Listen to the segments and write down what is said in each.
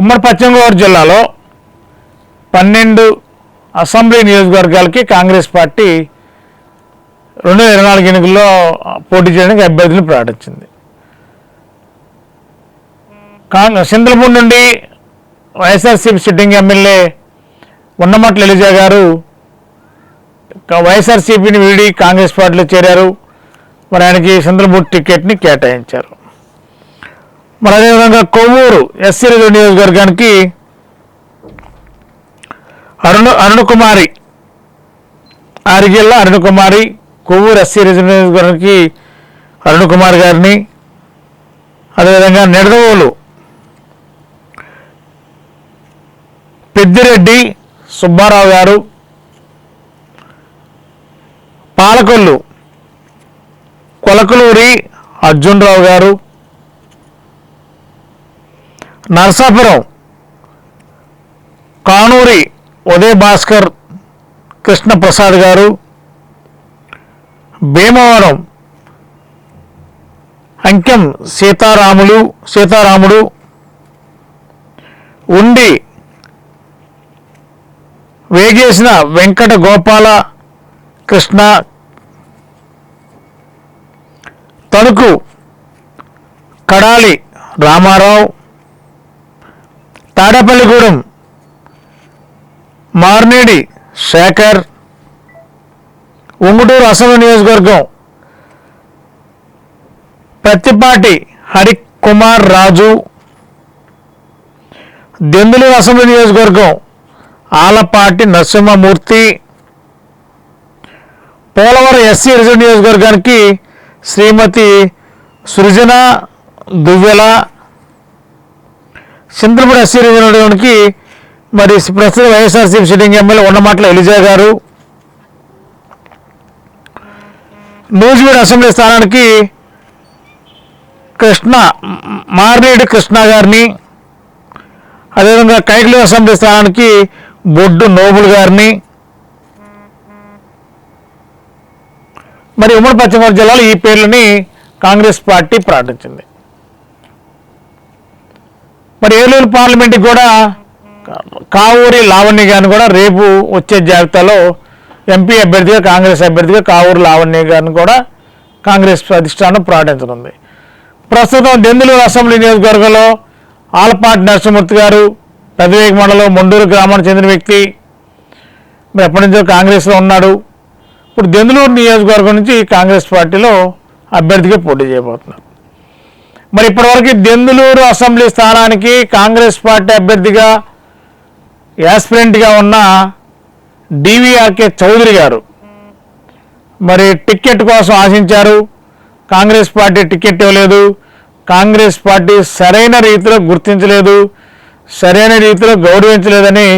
ఉమ్మడి పశ్చిమ గోదావరి జిల్లాలో పన్నెండు అసెంబ్లీ నియోజకవర్గాలకి కాంగ్రెస్ పార్టీ రెండు వేల ఇరవై నాలుగు ఎన్నికల్లో పోటీ చేయడానికి అభ్యర్థులను ప్రకటించింది. సింధలపూడి నుండి YSRCP sitting MLA Unnamatla Eliza garu వైఎస్ఆర్సీపీని వీడి కాంగ్రెస్ పార్టీలో చేరారు. మరి ఆయనకి సింధలపూడి టికెట్ని కేటాయించారు. మరి అదేవిధంగా కొవ్వూరు ఎస్సీ రిజర్వ్ నియోజకవర్గానికి అరుణ అరుణకుమారి కుమారి ఆరిగిల్ల అరుణ కొవ్వూరు ఎస్సీ రిజర్వ్ నియోజకవర్గానికి అరుణకుమార్ గారిని అదేవిధంగా నిడదవోలు పెద్దిరెడ్డి సుబ్బారావు గారు పాలకొల్లు కొలకలూరి అర్జునరావు గారు నరసాపురం కానూరి ఉదయ్ భాస్కర్ కృష్ణప్రసాద్ గారు భీమవరం అంకెం సీతారాములు సీతారాముడు ఉండి వేగేసిన వెంకట గోపాల కృష్ణ తణుకు కడాలి రామారావు తాడేపల్లిగూడెం. మార్నేడి శేఖర్. ఉంగుటూరు అసెంబ్లీ నియోజకవర్గం. ప్రత్తిపాటి హరి కుమార్ రాజు. దెందులూరు అసెంబ్లీ నియోజకవర్గం ఆలపాటి నరసింహమూర్తి. పోలవరం ఎస్సీ రిజర్వ్ నియోజకవర్గానికి శ్రీమతి సృజన దువ్వెల. సింద్రపూడి ఎస్సీ రిజర్వ్ మరి ప్రస్తుత YSRCP sitting MLA Unnamatala Eliza garu Nuzvid assembly స్థానానికి కృష్ణ మారేడు కృష్ణ గారిని అదేవిధంగా కైకలి అసెంబ్లీ స్థానానికి బొడ్డు నోబుల్ గారిని మరి ఉమ్మడి పశ్చిమ జిల్లాలో ఈ పేర్లని కాంగ్రెస్ పార్టీ ప్రకటించింది. మరి ఏలూరు పార్లమెంట్కి కూడా కావూరి లావణ్య గారిని కూడా రేపు వచ్చే జాబితాలో ఎంపీ అభ్యర్థిగా కాంగ్రెస్ అభ్యర్థిగా కావూరి లావణ్య గారిని కూడా కాంగ్రెస్ అధిష్టానం ప్రకటించనుంది. ప్రస్తుతం దెందులూరు అసెంబ్లీ నియోజకవర్గంలో ఆలపాటి నరసింహమూర్తి గారు పెదవేగ మండలం మొండూరు గ్రామానికి చెందిన వ్యక్తి. మరి ఎప్పటి నుంచో కాంగ్రెస్లో ఉన్నాడు. ఇప్పుడు దెందులూరు నియోజకవర్గం నుంచి కాంగ్రెస్ పార్టీలో అభ్యర్థిగా పోటీ చేయబోతున్నారు. మరి ఇప్పటివరకు దెందులూరు అసెంబ్లీ స్థానానికి కాంగ్రెస్ పార్టీ అభ్యర్థిగా యాస్పిరెంట్గా ఉన్న డివిఆర్కే చౌదరి గారు. మరి టిక్కెట్ కోసం ఆశించారు. కాంగ్రెస్ పార్టీ టికెట్ ఇవ్వలేదు. కాంగ్రెస్ పార్టీ సరైన రీతిలో గుర్తించలేదు. సరైన రీతిలో గౌరవించలేదని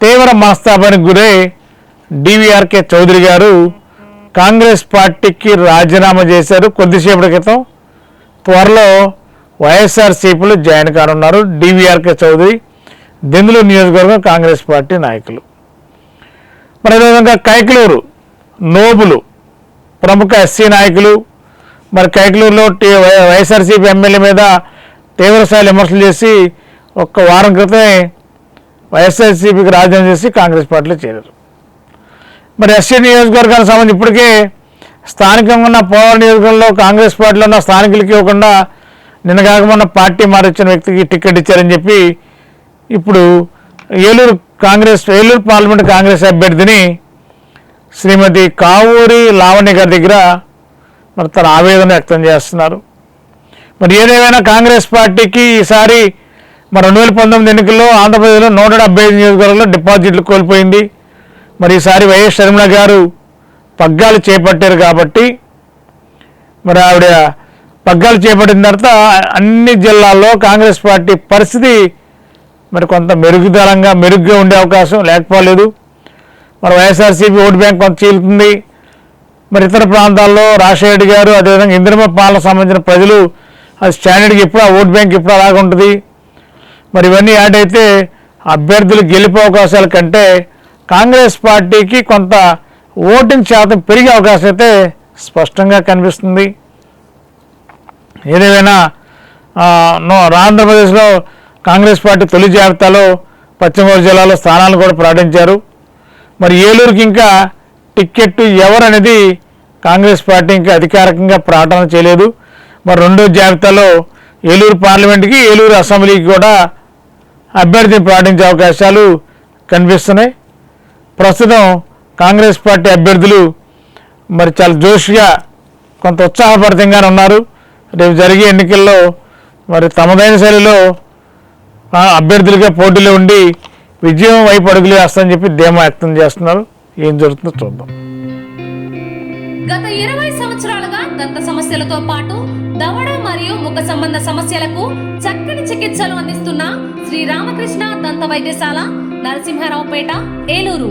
తీవ్ర మనస్తాపానికి గురై డివిఆర్కే చౌదరి గారు కాంగ్రెస్ పార్టీకి రాజీనామా చేశారు కొద్దిసేపటి క్రితం. త్వరలో వైఎస్ఆర్సీపీలో జాయిన్ కానున్నారు డివిఆర్కే చౌదరి దెందులూరు నియోజకవర్గం కాంగ్రెస్ పార్టీ నాయకులు. మరి అదేవిధంగా కైకలూరు నోబులు ప్రముఖ ఎస్సీ నాయకులు మరి కైకలూరులో టీ వైఎస్ఆర్సీపీ ఎమ్మెల్యే మీద తీవ్రస్థాయిలో విమర్శలు చేసి ఒక్క వారం క్రితమే వైఎస్ఆర్సీపీకి రాజీనామా చేసి కాంగ్రెస్ పార్టీలో చేరారు. మరి ఎస్సీ నియోజకవర్గానికి సంబంధించి ఇప్పటికే స్థానికంగా ఉన్న పోలవరం నియోజకవర్గంలో కాంగ్రెస్ పార్టీలో ఉన్న స్థానికులకి ఇవ్వకుండా నిన్న కాక మొన్న పార్టీ మారొచ్చిన వ్యక్తికి టికెట్ ఇచ్చారని చెప్పి ఇప్పుడు Eluru Congress Eluru parliament Congress అభ్యర్థిని శ్రీమతి కావూరి లావణ్య గారి దగ్గర మరి తన ఆవేదన వ్యక్తం చేస్తున్నారు. మరి ఏదేమైనా కాంగ్రెస్ పార్టీకి ఈసారి మరి రెండు వేల పంతొమ్మిది ఎన్నికల్లో ఆంధ్రప్రదేశ్లో నూట డెబ్బై ఐదు నియోజకవర్గంలో డిపాజిట్లు కోల్పోయింది. మరి ఈసారి వైఎస్ షర్మిల గారు పగ్గాలు చేపట్టారు కాబట్టి మరి ఆవిడ పగ్గాలు చేపట్టిన తర్వాత అన్ని జిల్లాల్లో కాంగ్రెస్ పార్టీ పరిస్థితి మరి కొంత మెరుగుదలంగా మెరుగ్గా ఉండే అవకాశం లేకపోలేదు. మరి వైఎస్ఆర్సీపీ ఓటు బ్యాంక్ కొంత చీలుతుంది. మరి ఇతర ప్రాంతాల్లో రాజశేఖర్ గారు అదేవిధంగా ఇంద్రమ పాలన సంబంధించిన ప్రజలు అది స్టాండర్డ్కి ఎప్పుడు ఆ ఓట్ బ్యాంక్ ఎప్పుడు అలాగ ఉంటుంది. మరి ఇవన్నీ యాడ్ అయితే అభ్యర్థులు గెలిపే అవకాశాల కంటే కాంగ్రెస్ పార్టీకి కొంత ఓటింగ్ శాతం పెరిగే అవకాశం అయితే స్పష్టంగా కనిపిస్తుంది. ఏదేమైనా ఆంధ్రప్రదేశ్లో కాంగ్రెస్ పార్టీ తొలి జాబితాలో పశ్చిమగోదావరి జిల్లాలో స్థానాలు కూడా ప్రకటించారు. మరి ఏలూరుకి ఇంకా టిక్కెట్ ఎవరనేది కాంగ్రెస్ పార్టీ ఇంకా అధికారికంగా ప్రకటన చేయలేదు. మరి రెండో జాబితాలో ఏలూరు పార్లమెంట్కి ఏలూరు అసెంబ్లీకి కూడా అభ్యర్థిని ప్రకటించే అవకాశాలు కనిపిస్తున్నాయి. ప్రస్తుతం కాంగ్రెస్ పార్టీ అభ్యర్థులు మరి చాలా జోష్గా కొంత ఉత్సాహభరితంగానే ఉన్నారు. రేపు జరిగే ఎన్నికల్లో మరి తమదైన శైలిలో అభ్యర్థులుగా పోటీలో ఉండి విజయం వైపు అడుగులు వేస్తామని చెప్పి ధీమా వ్యక్తం చేస్తున్నారు. ఏం జరుగుతుందో చూద్దాం. గత ఇరవై సంవత్సరాలుగా దంత సమస్యలతో పాటు దవడ మరియు ముఖ సంబంధ సమస్యలకు చక్కని చికిత్సలు అందిస్తున్న శ్రీ రామకృష్ణ దంత వైద్యశాల నరసింహారావుపేట ఏలూరు.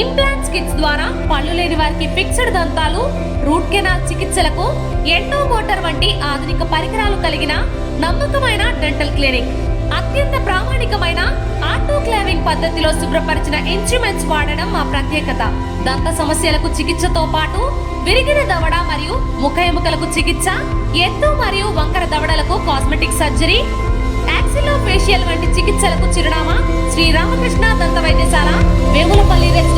ఇంప్లాంట్స్ కిట్స్ ద్వారా పళ్ళు లేని వారికి ఫిక్స్డ్ దంతాలు రూట్ కెనాల్ చికిత్సలకు ఎండో మోటార్ వంటి ఆధునిక పరికరాలు కలిగిన నమ్మకమైన డెంటల్ క్లినిక్. అత్యంత ప్రామాణికమైన ఆటోక్లావింగ్ పద్ధతిలో శుభ్రపరిచిన ఇన్స్ట్రుమెంట్స్ వాడడం మా ప్రత్యేకత. దంత సమస్యలకు చికిత్సతో పాటు విరిగిన దవడ మరియు ముఖ ఎముకలకు చికిత్స ఎత్తు మరియు వంకర దవడలకు కాస్మెటిక్ సర్జరీ యాక్సిలో ఫేషియల్ వంటి చికిత్సలకు చిరునామా శ్రీ రామకృష్ణ దంత వైద్యశాల వేములపల్లి రెసిడెన్సీ.